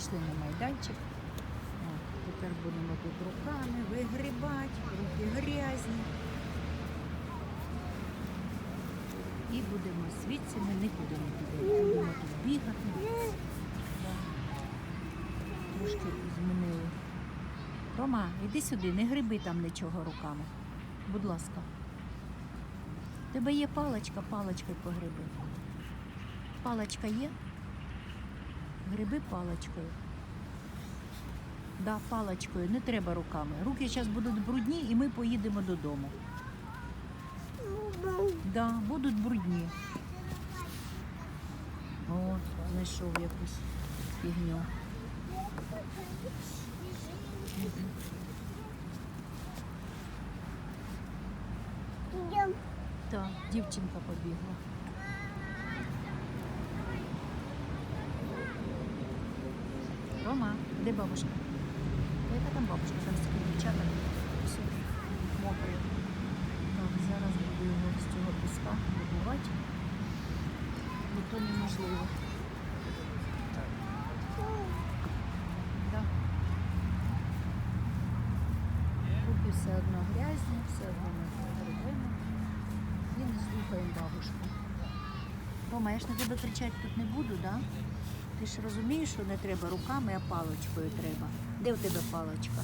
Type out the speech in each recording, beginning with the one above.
Прийшли на майданчик. Тепер будемо тут руками вигрібати, руки грязні. І будемо звідси ми не підемо. Будемо тут бігати. Трошки змінили. Рома, іди сюди, не гриби там нічого руками. Будь ласка. У тебе є паличка, паличкою погриби. Паличка є? Гриби паличкою. Да, паличкою, не треба руками. Руки зараз будуть брудні і ми поїдемо додому. Да, будуть брудні. От, знайшов якусь фігню. Так, дівчинка побігла. Рома, де бабушка? Яка там бабушка? Там стільки дівчата. Все мокре. Так, зараз буду його з цього піска вибивати, бо то неможливо. Руки все одно грязні, все одно ми грибимо. І не слухаємо бабушку. Рома, я ж на тебе кричати тут не буду, да? Ти ж розумієш, що не треба руками, а паличкою треба. Де в тебе паличка?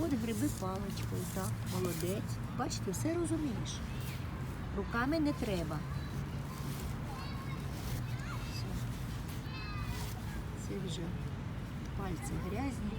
От гриби паличкою, так, молодець. Бачите, все розумієш. Руками не треба. Все. Це вже пальці грязні.